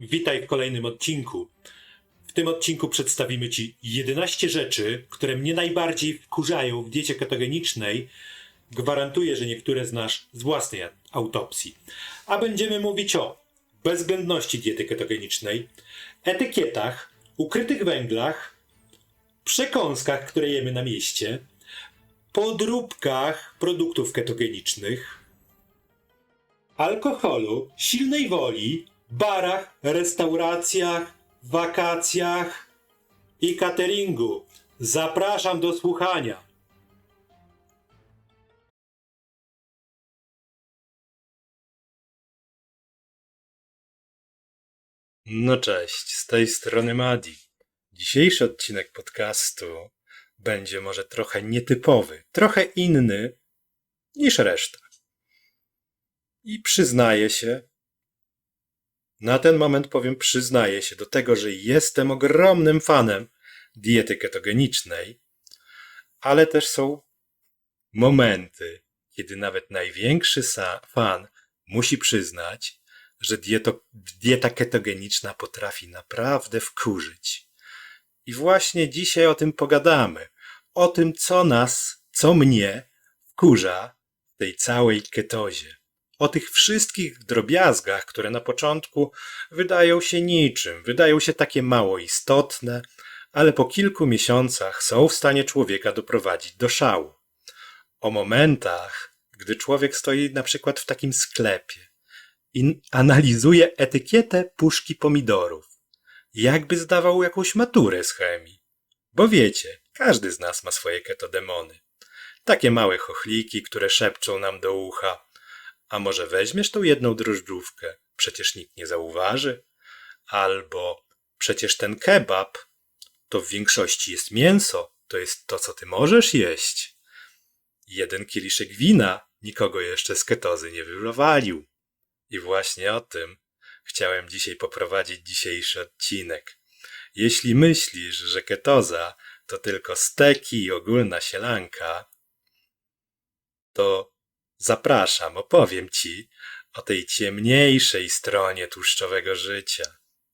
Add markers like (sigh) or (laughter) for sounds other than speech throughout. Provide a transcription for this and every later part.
Witaj w kolejnym odcinku. W tym odcinku przedstawimy Ci 11 rzeczy, które mnie najbardziej wkurzają w diecie ketogenicznej. Gwarantuję, że niektóre znasz z własnej autopsji. A będziemy mówić o bezwzględności diety ketogenicznej, etykietach, ukrytych węglach, przekąskach, które jemy na mieście, podróbkach produktów ketogenicznych, alkoholu, silnej woli, barach, restauracjach, wakacjach i cateringu. Zapraszam do słuchania. No cześć, z tej strony Madi. Dzisiejszy odcinek podcastu będzie może trochę nietypowy, trochę inny niż reszta. I przyznaję się, na ten moment powiem, przyznaję się do tego, że jestem ogromnym fanem diety ketogenicznej, ale też są momenty, kiedy nawet największy fan musi przyznać, że dieto, dieta ketogeniczna potrafi naprawdę wkurzyć. I właśnie dzisiaj o tym pogadamy. O tym, co nas, co mnie wkurza w tej całej ketozie. O tych wszystkich drobiazgach, które na początku wydają się niczym, wydają się takie mało istotne, ale po kilku miesiącach są w stanie człowieka doprowadzić do szału. O momentach, gdy człowiek stoi na przykład w takim sklepie i analizuje etykietę puszki pomidorów, jakby zdawał jakąś maturę z chemii. Bo wiecie, każdy z nas ma swoje ketodemony. Takie małe chochliki, które szepczą nam do ucha. A może weźmiesz tą jedną drożdżówkę? Przecież nikt nie zauważy. Albo przecież ten kebab to w większości jest mięso, to jest to, co ty możesz jeść. Jeden kieliszek wina nikogo jeszcze z ketozy nie wywalił. I właśnie o tym chciałem dzisiaj poprowadzić dzisiejszy odcinek. Jeśli myślisz, że ketoza to tylko steki i ogólna sielanka, to zapraszam, opowiem ci o tej ciemniejszej stronie tłuszczowego życia,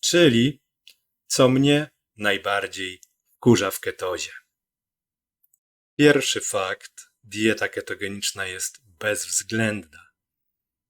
czyli co mnie najbardziej kurza w ketozie. Pierwszy fakt, dieta ketogeniczna jest bezwzględna.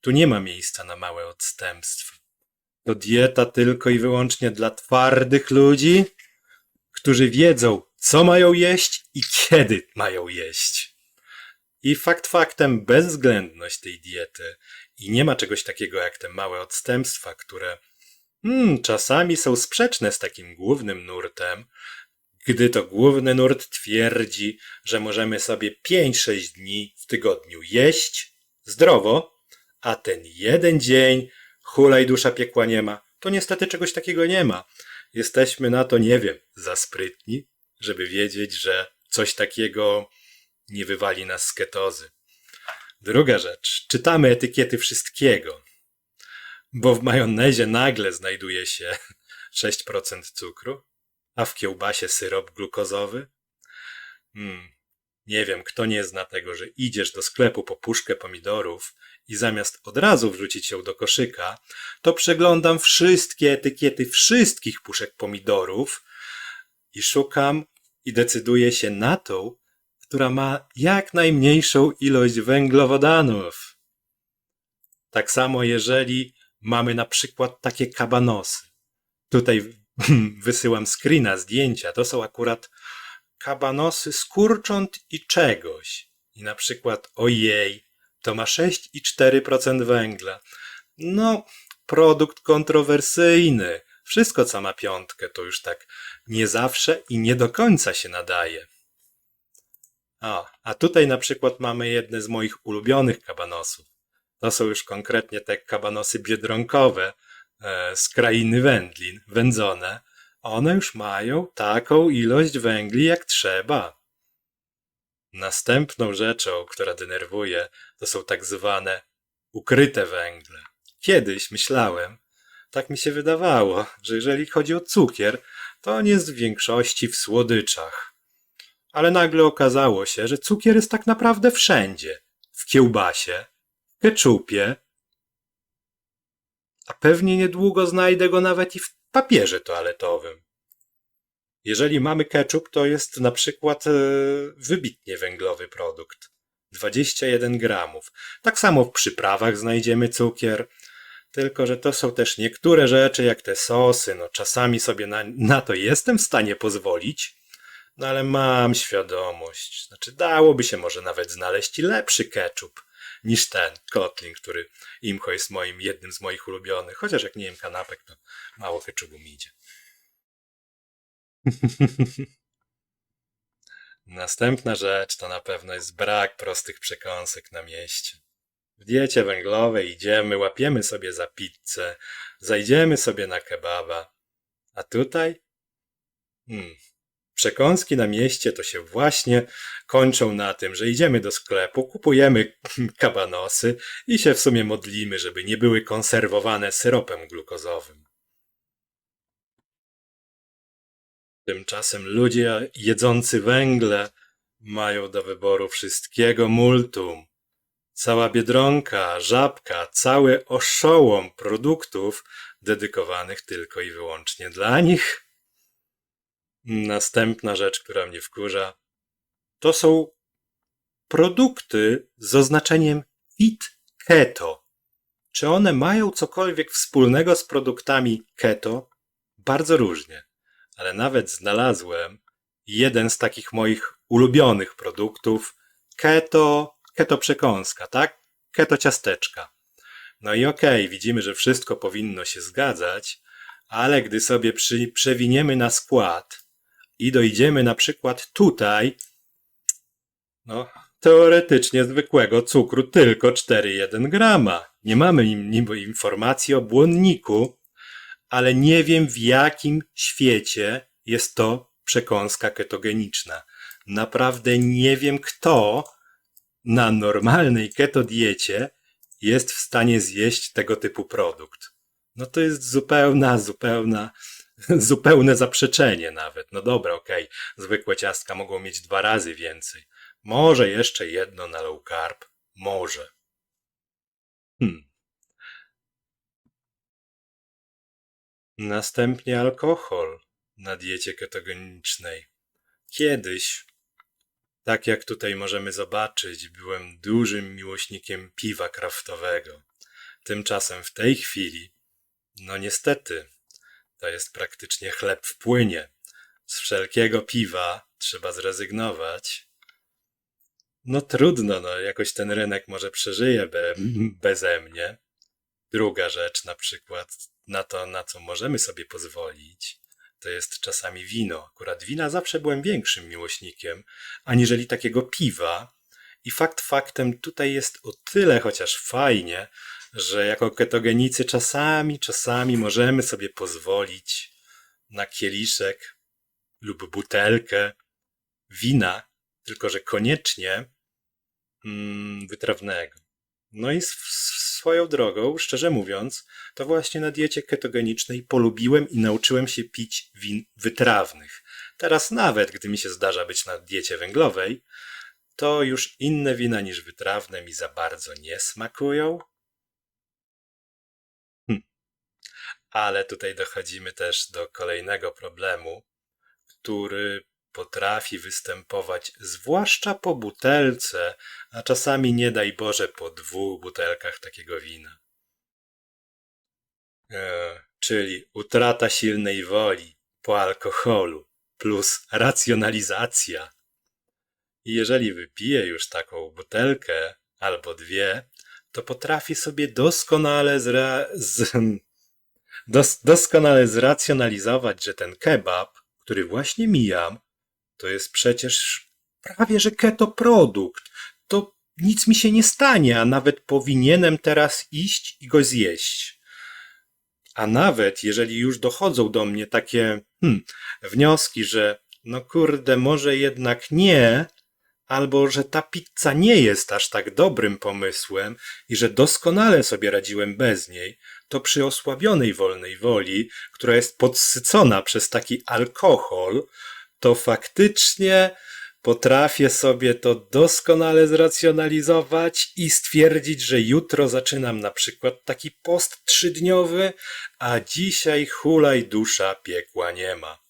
Tu nie ma miejsca na małe odstępstwa. To dieta tylko i wyłącznie dla twardych ludzi, którzy wiedzą, co mają jeść i kiedy mają jeść. I fakt faktem bezwzględność tej diety i nie ma czegoś takiego jak te małe odstępstwa, które hmm, czasami są sprzeczne z takim głównym nurtem, gdy to główny nurt twierdzi, że możemy sobie 5-6 dni w tygodniu jeść zdrowo, a ten jeden dzień hulaj dusza piekła nie ma, to niestety czegoś takiego nie ma. Jesteśmy na to, nie wiem, za sprytni, żeby wiedzieć, że coś takiego nie wywali nas z ketozy. Druga rzecz, czytamy etykiety wszystkiego, bo w majonezie nagle znajduje się (laughs) 6% cukru, a w kiełbasie syrop glukozowy. Hmm, nie wiem, kto nie zna tego, że idziesz do sklepu po puszkę pomidorów i zamiast od razu wrzucić ją do koszyka, to przeglądam wszystkie etykiety wszystkich puszek pomidorów i szukam i decyduję się na tą, która ma jak najmniejszą ilość węglowodanów. Tak samo jeżeli mamy na przykład takie kabanosy. Tutaj (laughs) wysyłam screena, zdjęcia. To są akurat kabanosy z kurcząt i czegoś. I na przykład, ojej, to ma 6,4% węgla. No, produkt kontrowersyjny. Wszystko, co ma piątkę, to już tak nie zawsze i nie do końca się nadaje. O, a tutaj na przykład mamy jedne z moich ulubionych kabanosów. To są już konkretnie te kabanosy biedronkowe e, z krainy wędlin, wędzone. One już mają taką ilość węgli jak trzeba. Następną rzeczą, która denerwuje, to są tak zwane ukryte węgle. Kiedyś myślałem, tak mi się wydawało, że jeżeli chodzi o cukier, to on jest w większości w słodyczach. Ale nagle okazało się, że cukier jest tak naprawdę wszędzie. W kiełbasie, w keczupie, a pewnie niedługo znajdę go nawet i w papierze toaletowym. Jeżeli mamy ketchup, to jest na przykład e, wybitnie węglowy produkt. 21 gramów. Tak samo w przyprawach znajdziemy cukier, tylko że to są też niektóre rzeczy, jak te sosy. No, czasami sobie na, na to jestem w stanie pozwolić, no ale mam świadomość. Znaczy, dałoby się może nawet znaleźć lepszy ketchup niż ten Kotlin, który imcho jest moim jednym z moich ulubionych. Chociaż jak nie jem kanapek, to mało ketchupu mi idzie. (laughs) Następna rzecz to na pewno jest brak prostych przekąsek na mieście. W diecie węglowej idziemy, łapiemy sobie za pizzę, zajdziemy sobie na kebaba. A tutaj? Hmm. Przekąski na mieście to się właśnie kończą na tym, że idziemy do sklepu, kupujemy (laughs) kabanosy i się w sumie modlimy, żeby nie były konserwowane syropem glukozowym. Tymczasem ludzie jedzący węgle mają do wyboru wszystkiego multum. Cała biedronka, żabka, cały oszołom produktów dedykowanych tylko i wyłącznie dla nich. Następna rzecz, która mnie wkurza, to są produkty z oznaczeniem fit keto. Czy one mają cokolwiek wspólnego z produktami keto? Bardzo różnie, ale nawet znalazłem jeden z takich moich ulubionych produktów keto, keto przekąska, tak? Keto ciasteczka. No i okej, widzimy, że wszystko powinno się zgadzać, ale gdy sobie przy, przewiniemy na skład i dojdziemy na przykład tutaj, no, teoretycznie zwykłego cukru tylko 4,1 grama. Nie mamy niby informacji o błonniku, ale nie wiem w jakim świecie jest to przekąska ketogeniczna. Naprawdę nie wiem kto na normalnej keto diecie jest w stanie zjeść tego typu produkt. No to jest zupełna, zupełna, (laughs) zupełne zaprzeczenie nawet. No dobra, okej, zwykłe ciastka mogą mieć dwa razy więcej. Może jeszcze jedno na low carb. Może. Hmm. Następnie alkohol na diecie ketogenicznej. Kiedyś, tak jak tutaj możemy zobaczyć, byłem dużym miłośnikiem piwa kraftowego. Tymczasem w tej chwili, no niestety, to jest praktycznie chleb w płynie. Z wszelkiego piwa trzeba zrezygnować. No trudno, no jakoś ten rynek może przeżyje be, beze mnie. Druga rzecz, na przykład na to, na co możemy sobie pozwolić, to jest czasami wino. Akurat wina zawsze byłem większym miłośnikiem, aniżeli takiego piwa. I fakt faktem tutaj jest o tyle chociaż fajnie, że jako ketogenicy czasami, czasami możemy sobie pozwolić na kieliszek lub butelkę wina, tylko że koniecznie mm, wytrawnego. No i sw- swoją drogą, szczerze mówiąc, to właśnie na diecie ketogenicznej polubiłem i nauczyłem się pić win wytrawnych. Teraz nawet, gdy mi się zdarza być na diecie węglowej, to już inne wina niż wytrawne mi za bardzo nie smakują. Ale tutaj dochodzimy też do kolejnego problemu, który potrafi występować zwłaszcza po butelce, a czasami nie daj Boże po dwóch butelkach takiego wina. E, czyli utrata silnej woli po alkoholu plus racjonalizacja. I jeżeli wypije już taką butelkę albo dwie, to potrafi sobie doskonale zra... z... dos... doskonale zracjonalizować, że ten kebab, który właśnie mijam, to jest przecież prawie że keto produkt. To nic mi się nie stanie, a nawet powinienem teraz iść i go zjeść. A nawet jeżeli już dochodzą do mnie takie hmm, wnioski, że no kurde, może jednak nie, albo że ta pizza nie jest aż tak dobrym pomysłem i że doskonale sobie radziłem bez niej, to przy osłabionej wolnej woli, która jest podsycona przez taki alkohol, to faktycznie Potrafię sobie to doskonale zracjonalizować i stwierdzić, że jutro zaczynam na przykład taki post trzydniowy, a dzisiaj hulaj dusza piekła nie ma.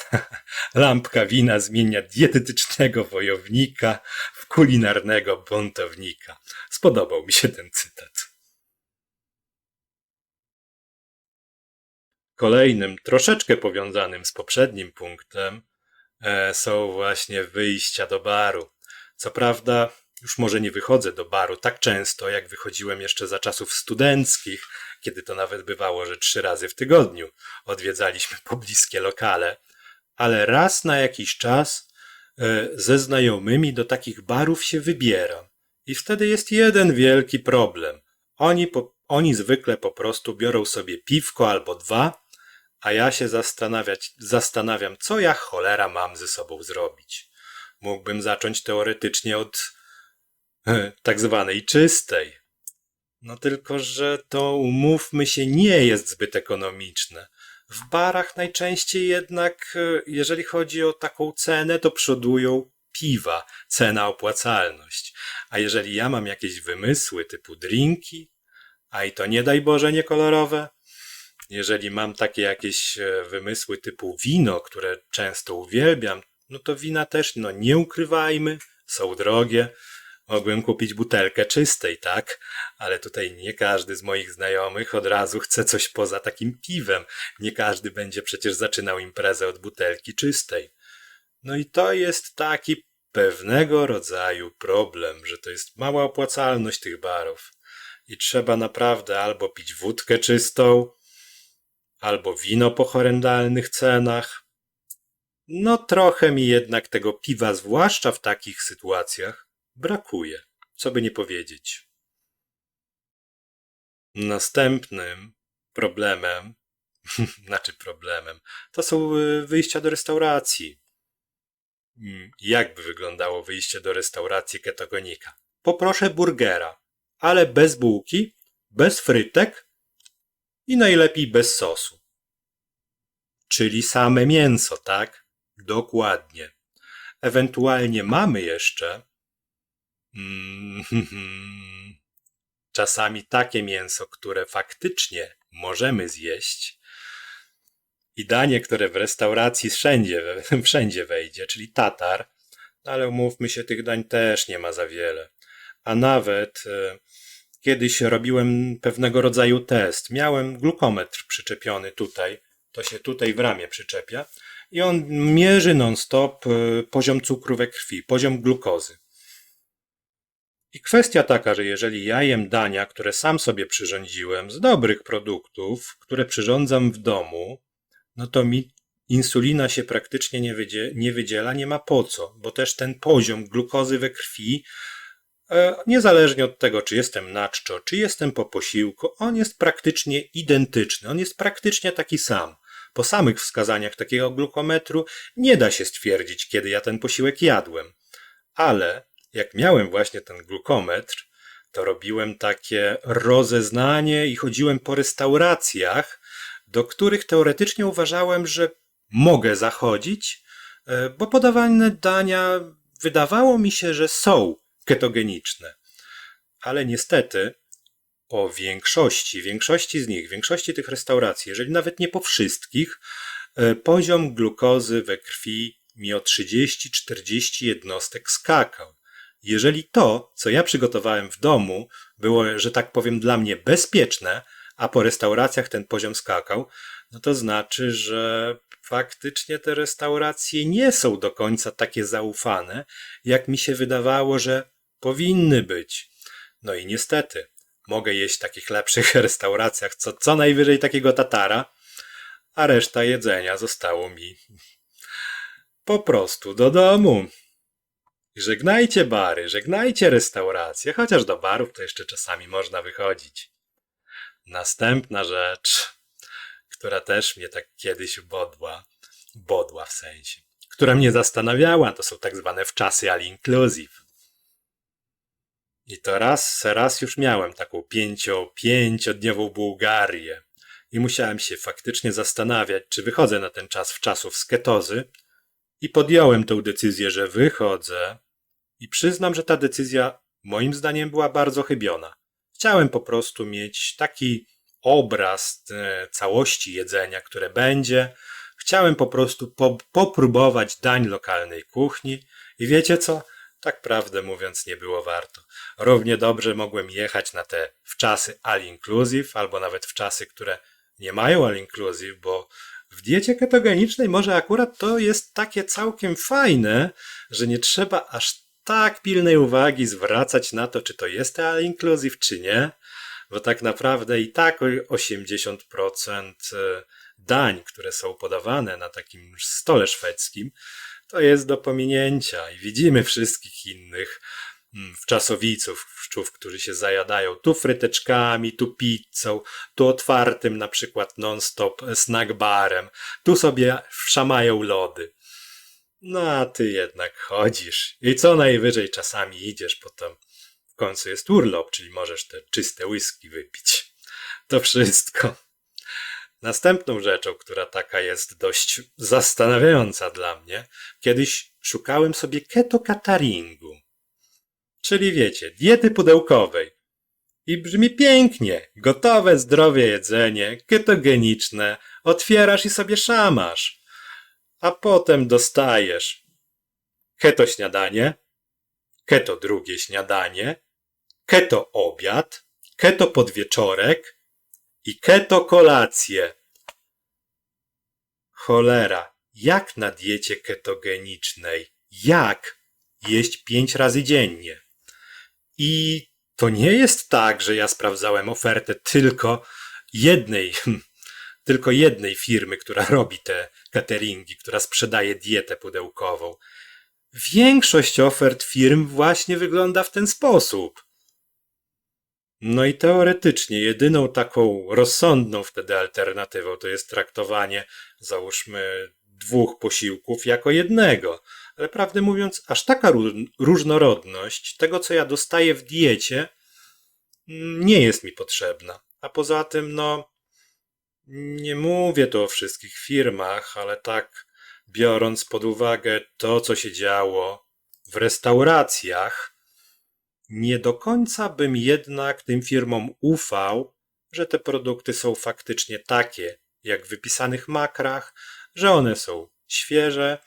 (laughs) Lampka wina zmienia dietetycznego wojownika w kulinarnego buntownika. Spodobał mi się ten cytat. Kolejnym, troszeczkę powiązanym z poprzednim punktem, e, są właśnie wyjścia do baru. Co prawda, już może nie wychodzę do baru tak często, jak wychodziłem jeszcze za czasów studenckich, kiedy to nawet bywało, że trzy razy w tygodniu odwiedzaliśmy pobliskie lokale, ale raz na jakiś czas e, ze znajomymi do takich barów się wybieram. I wtedy jest jeden wielki problem. Oni, po, oni zwykle po prostu biorą sobie piwko albo dwa, a ja się zastanawiać, zastanawiam, co ja cholera mam ze sobą zrobić. Mógłbym zacząć teoretycznie od e, tak zwanej czystej. No tylko, że to umówmy się, nie jest zbyt ekonomiczne. W barach najczęściej jednak, e, jeżeli chodzi o taką cenę, to przodują piwa, cena opłacalność. A jeżeli ja mam jakieś wymysły typu drinki, a i to nie daj Boże nie kolorowe, jeżeli mam takie jakieś e, wymysły typu wino, które często uwielbiam, no to wina też, no nie ukrywajmy, są drogie. Mogłem kupić butelkę czystej, tak? Ale tutaj nie każdy z moich znajomych od razu chce coś poza takim piwem. Nie każdy będzie przecież zaczynał imprezę od butelki czystej. No i to jest taki pewnego rodzaju problem, że to jest mała opłacalność tych barów. I trzeba naprawdę albo pić wódkę czystą, albo wino po horrendalnych cenach. No trochę mi jednak tego piwa, zwłaszcza w takich sytuacjach, brakuje, co by nie powiedzieć. Następnym problemem, (laughs) znaczy problemem, to są y, wyjścia do restauracji. Mm, Jak by wyglądało wyjście do restauracji ketogonika? Poproszę burgera, ale bez bułki, bez frytek i najlepiej bez sosu. Czyli same mięso, tak? Dokładnie. Ewentualnie mamy jeszcze mm, (laughs) czasami takie mięso, które faktycznie możemy zjeść i danie, które w restauracji wszędzie, (laughs) wszędzie wejdzie, czyli tatar, no ale umówmy się, tych dań też nie ma za wiele. A nawet e, kiedyś robiłem pewnego rodzaju test. Miałem glukometr przyczepiony tutaj, to się tutaj w ramię przyczepia i on mierzy non-stop e, poziom cukru we krwi, poziom glukozy. I kwestia taka, że jeżeli ja jem dania, które sam sobie przyrządziłem z dobrych produktów, które przyrządzam w domu, no to mi insulina się praktycznie nie, wydzie, nie wydziela, nie ma po co, bo też ten poziom glukozy we krwi, e, niezależnie od tego, czy jestem na czczo, czy jestem po posiłku, on jest praktycznie identyczny, on jest praktycznie taki sam. Po samych wskazaniach takiego glukometru nie da się stwierdzić, kiedy ja ten posiłek jadłem. Ale jak miałem właśnie ten glukometr, to robiłem takie rozeznanie i chodziłem po restauracjach, do których teoretycznie uważałem, że mogę zachodzić, e, bo podawane dania wydawało mi się, że są ketogeniczne. Ale niestety po większości, większości z nich, większości tych restauracji, jeżeli nawet nie po wszystkich, e, poziom glukozy we krwi mi o 30-40 jednostek skakał. Jeżeli to, co ja przygotowałem w domu, było, że tak powiem, dla mnie bezpieczne, a po restauracjach ten poziom skakał, no to znaczy, że faktycznie te restauracje nie są do końca takie zaufane, jak mi się wydawało, że powinny być. No i niestety, mogę jeść w takich lepszych (laughs) restauracjach, co, co najwyżej takiego tatara, a reszta jedzenia zostało mi po prostu do domu. Żegnajcie bary, żegnajcie restauracje, chociaż do barów to jeszcze czasami można wychodzić. Następna rzecz, która też mnie tak kiedyś bodła, bodła w sensie, która mnie zastanawiała, to są tak zwane wczasy all inclusive. I to raz, raz już miałem taką pięcio, pięciodniową Bułgarię i musiałem się faktycznie zastanawiać, czy wychodzę na ten czas w czasów z ketozy I podjąłem tą decyzję, że wychodzę. I przyznam, że ta decyzja moim zdaniem była bardzo chybiona. Chciałem po prostu mieć taki obraz e, całości jedzenia, które będzie. Chciałem po prostu po, popróbować dań lokalnej kuchni. I wiecie co? Tak prawdę mówiąc, nie było warto. Równie dobrze mogłem jechać na te wczasy all inclusive, albo nawet w czasy, które nie mają all inclusive, bo w diecie ketogenicznej może akurat to jest takie całkiem fajne, że nie trzeba aż tak pilnej uwagi zwracać na to, czy to jest all inclusive, czy nie, bo tak naprawdę i tak o 80% dań, które są podawane na takim stole szwedzkim, to jest do pominięcia i widzimy wszystkich innych mm, wczasowiców, wszczów, którzy się zajadają tu fryteczkami, tu pizzą, tu otwartym na przykład non-stop snack barem, tu sobie wszamają lody. No a ty jednak chodzisz i co najwyżej czasami idziesz, potem w końcu jest urlop, czyli możesz te czyste whisky wypić. To wszystko. Następną rzeczą, która taka jest dość zastanawiająca dla mnie, kiedyś szukałem sobie keto cataringu. Czyli wiecie, diety pudełkowej. I brzmi pięknie. Gotowe, zdrowe jedzenie, ketogeniczne. Otwierasz i sobie szamasz. A potem dostajesz keto śniadanie, keto drugie śniadanie, keto obiad, keto podwieczorek i keto kolację. Cholera, jak na diecie ketogenicznej? Jak jeść pięć razy dziennie? I to nie jest tak, że ja sprawdzałem ofertę tylko jednej, (laughs) tylko jednej firmy, która robi te cateringi, która sprzedaje dietę pudełkową. Większość ofert firm właśnie wygląda w ten sposób. No i teoretycznie jedyną taką rozsądną wtedy alternatywą to jest traktowanie, załóżmy, dwóch posiłków jako jednego. Ale prawdę mówiąc, aż taka ró- różnorodność tego, co ja dostaję w diecie, nie jest mi potrzebna. A poza tym, no, nie mówię tu o wszystkich firmach, ale tak, biorąc pod uwagę to, co się działo w restauracjach, nie do końca bym jednak tym firmom ufał, że te produkty są faktycznie takie, jak w wypisanych makrach, że one są świeże,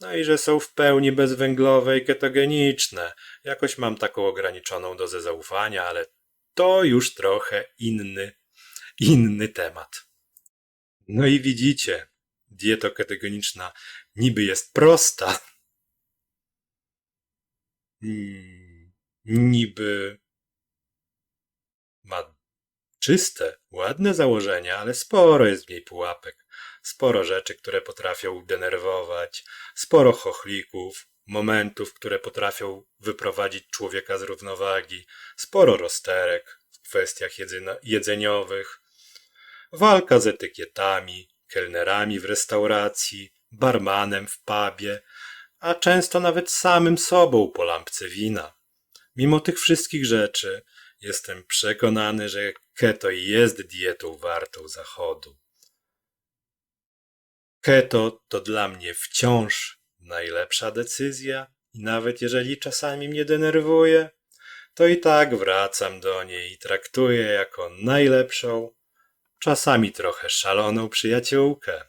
no i że są w pełni bezwęglowe i ketogeniczne. Jakoś mam taką ograniczoną dozę zaufania, ale to już trochę inny, inny temat. No i widzicie, dieta ketogeniczna niby jest prosta, mm, niby ma czyste, ładne założenia, ale sporo jest w niej pułapek. Sporo rzeczy, które potrafią denerwować, sporo chochlików, momentów, które potrafią wyprowadzić człowieka z równowagi, sporo rozterek w kwestiach jedzeniowych, walka z etykietami, kelnerami w restauracji, barmanem w pubie, a często nawet samym sobą po lampce wina. Mimo tych wszystkich rzeczy, jestem przekonany, że keto jest dietą wartą zachodu. Keto to dla mnie wciąż najlepsza decyzja i nawet jeżeli czasami mnie denerwuje, to i tak wracam do niej i traktuję jako najlepszą, czasami trochę szaloną przyjaciółkę.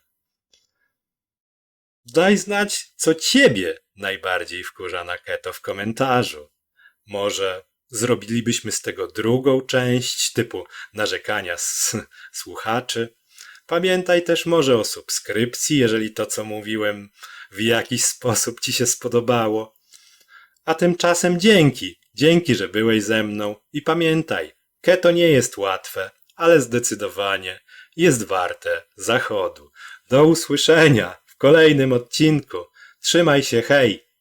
Daj znać, co ciebie najbardziej wkurza na keto w komentarzu. Może zrobilibyśmy z tego drugą część typu narzekania z (laughs) słuchaczy. Pamiętaj też może o subskrypcji, jeżeli to, co mówiłem, w jakiś sposób ci się spodobało. A tymczasem dzięki, dzięki, że byłeś ze mną i pamiętaj, keto nie jest łatwe, ale zdecydowanie jest warte zachodu. Do usłyszenia w kolejnym odcinku. Trzymaj się, hej!